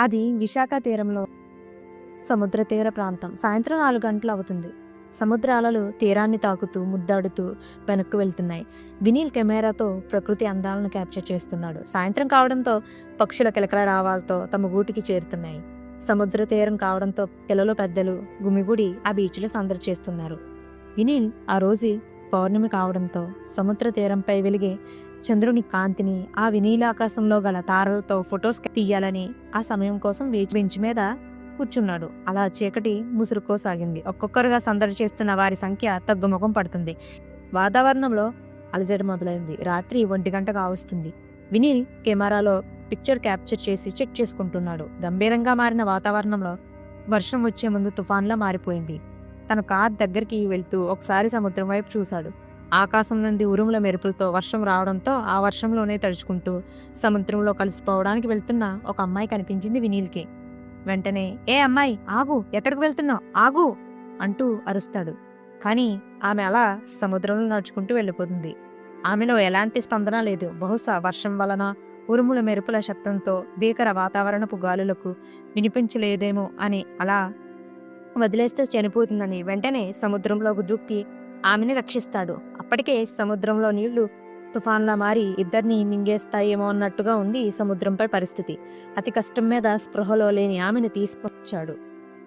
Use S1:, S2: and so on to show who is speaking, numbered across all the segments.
S1: అది విశాఖ తీరంలో సముద్ర తీర ప్రాంతం. సాయంత్రం నాలుగు గంటలు అవుతుంది. సముద్ర అలలు తీరాన్ని తాకుతూ ముద్దాడుతూ వెనక్కు వెళ్తున్నాయి. వినీల్ కెమెరాతో ప్రకృతి అందాలను క్యాప్చర్ చేస్తున్నాడు. సాయంత్రం కావడంతో పక్షుల కిలకల రావాలతో తమ గూటికి చేరుతున్నాయి. సముద్ర తీరం కావడంతో పిల్లలు పెద్దలు గుమిగుడి ఆ బీచ్లో సందడి చేస్తున్నారు. వినీల్ ఆ రోజు పౌర్ణమి కావడంతో సముద్ర తీరంపై వెలిగే చంద్రుని కాంతిని ఆ వినీలాకాశంలో గల తారలతో ఫొటోస్ తీయాలని ఆ సమయం కోసం వేచి బెంచ్ మీద కూర్చున్నాడు. అలా చీకటి ముసురుకోసాగింది. ఒక్కొక్కరుగా సందడి చేస్తున్న వారి సంఖ్య తగ్గుముఖం పడుతుంది. వాతావరణంలో అలజడి మొదలైంది. రాత్రి ఒంటి గంట కావస్తుంది. వినీల్ కెమెరాలో పిక్చర్ క్యాప్చర్ చేసి చెక్ చేసుకుంటున్నాడు. గంభీరంగా మారిన వాతావరణంలో వర్షం వచ్చే ముందు తుఫాన్లా మారిపోయింది. తన కార్ దగ్గరికి వెళ్తూ ఒకసారి సముద్రం వైపు చూశాడు. ఆకాశం నుండి ఉరుముల మెరుపులతో వర్షం రావడంతో ఆ వర్షంలోనే తడుచుకుంటూ సముద్రంలో కలిసిపోవడానికి వెళ్తున్న ఒక అమ్మాయి కనిపించింది వినీల్కి. వెంటనే ఏ అమ్మాయి ఆగు ఎక్కడికి వెళ్తున్నావు? ఆగు! అంటూ అరుస్తాడు. కానీ ఆమె అలా సముద్రంలో నడుచుకుంటూ వెళ్ళిపోతుంది. ఆమెలో ఎలాంటి స్పందన లేదు. బహుశా వర్షం వలన ఉరుముల మెరుపుల శబ్దంతో భీకర వాతావరణపు గాలులకు వినిపించలేదేమో అని అలా వదిలేస్తే చనిపోతుందని వెంటనే సముద్రంలోకి దూక్కి ఆమెని రక్షిస్తాడు. అప్పటికే సముద్రంలో నీళ్ళు తుఫాన్లా మారి ఇద్దరిని మింగేస్తాయేమో అన్నట్టుగా ఉంది సముద్రంపై పరిస్థితి. అతి కష్టం మీద స్పృహలో లేని ఆమెను తీసుకొచ్చాడు.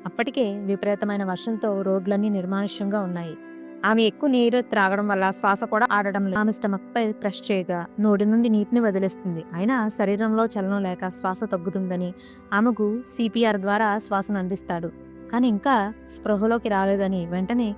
S1: అప్పటికే విపరీతమైన వర్షంతో రోడ్లన్నీ నిర్మానుష్యంగా ఉన్నాయి. ఆమె ఎక్కువ నీరు త్రాగడం వల్ల శ్వాస కూడా ఆడడం లేదు. ఆమె స్టమక్ పై ప్రెస్ చేయగా నోటి నుండి నీటిని వదిలేస్తుంది. అయినా శరీరంలో చలనం లేక శ్వాస తగ్గుతుందని ఆమెకు సిపిఆర్ ద్వారా శ్వాసను అందిస్తాడు. కానీ ఇంకా స్పృహలోకి రాలేదని వెంటనే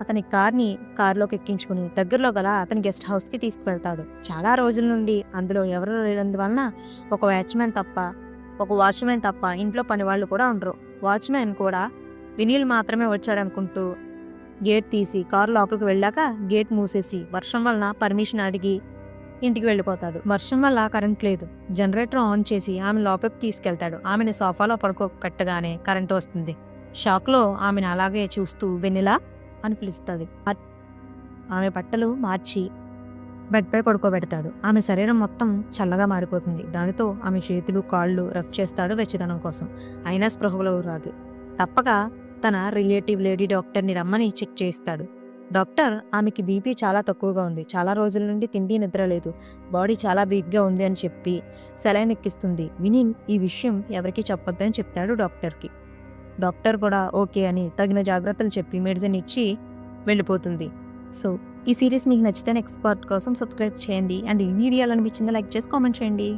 S1: అతని కార్ని కారులోకి ఎక్కించుకుని దగ్గరలో గల అతని గెస్ట్ హౌస్కి తీసుకువెళ్తాడు. చాలా రోజుల నుండి అందులో ఎవరు లేనందువలన ఒక వాచ్మెన్ తప్ప ఒక వాచ్మెన్ తప్ప ఇంట్లో పని వాళ్ళు కూడా ఉండరు. వాచ్మెన్ కూడా వినీల్ మాత్రమే వచ్చాడనుకుంటూ గేట్ తీసి కారు లోపలికి వెళ్ళాక గేట్ మూసేసి వర్షం వలన పర్మిషన్ అడిగి ఇంటికి వెళ్ళిపోతాడు. వర్షం వల్ల కరెంట్ లేదు. జనరేటర్ ఆన్ చేసి ఆమె లోపలికి తీసుకెళ్తాడు. ఆమెను సోఫాలో పడుకో పెట్టగానే కరెంట్ వస్తుంది. షాక్లో ఆమెను అలాగే చూస్తూ వెన్నెలా? అని పిలుస్తుంది. ఆమె బట్టలు మార్చి బెడ్పై పడుకోబెడతాడు. ఆమె శరీరం మొత్తం చల్లగా మారిపోతుంది. దానితో ఆమె చేతులు కాళ్ళు రఫ్ చేస్తాడు వెచ్చదనం కోసం. అయినా స్పృహలో రాదు. తప్పక తన రిలేటివ్ లేడీ డాక్టర్ని రమ్మని చెక్ చేయిస్తాడు. డాక్టర్ ఆమెకి బీపీ చాలా తక్కువగా ఉంది. చాలా రోజుల నుండి తిండి నిద్ర లేదు. బాడీ చాలా వీక్గా ఉంది అని చెప్పి సెలైన్ ఎక్కిస్తుంది. విని ఈ విషయం ఎవరికీ చెప్పొద్దని చెప్తాడు డాక్టర్కి. డాక్టర్ కూడా ఓకే అని తగిన జాగ్రత్తలు చెప్పి మెడిసిన్ ఇచ్చి వెళ్ళిపోతుంది. సో ఈ సిరీస్ మీకు నచ్చితే నెక్స్ట్ పార్ట్ కోసం సబ్స్క్రైబ్ చేయండి. అండ్ ఈ వీడియోలు అనిపించిందో లైక్ చేసి కామెంట్ చేయండి.